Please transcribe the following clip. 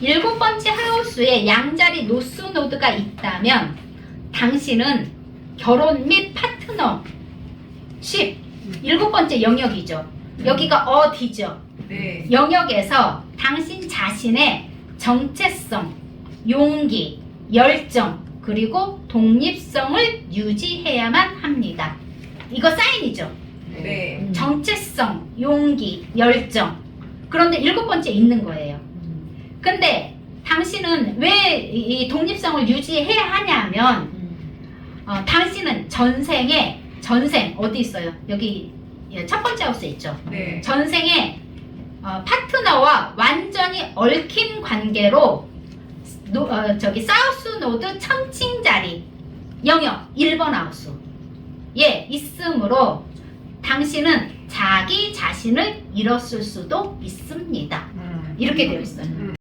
일곱 번째 하우스에 양자리 노스 노드가 있다면 당신은 결혼 및 파트너 10 일곱 번째 영역이죠. 여기가 어디죠? 네. 영역에서 당신 자신의 정체성, 용기, 열정, 그리고 독립성을 유지해야만 합니다. 이거 사인이죠. 네. 음. 정체성, 용기, 열정. 그런데 일곱 번째 있는 거예요. 음. 근데 당신은 왜 이 독립성을 유지해야 하냐면 음. 어, 당신은 전생에 전생 어디 있어요? 여기 예, 첫 번째 하우스 있죠. 네. 전생에 어, 파트너와 완전히 얽힌 관계로 노, 어, 저기 사우스 노드 천칭 자리 영역 1번 하우스 예 있으므로 당신은 자기 자신을 잃었을 수도 있습니다. 음. 이렇게 되어 있어요. 음.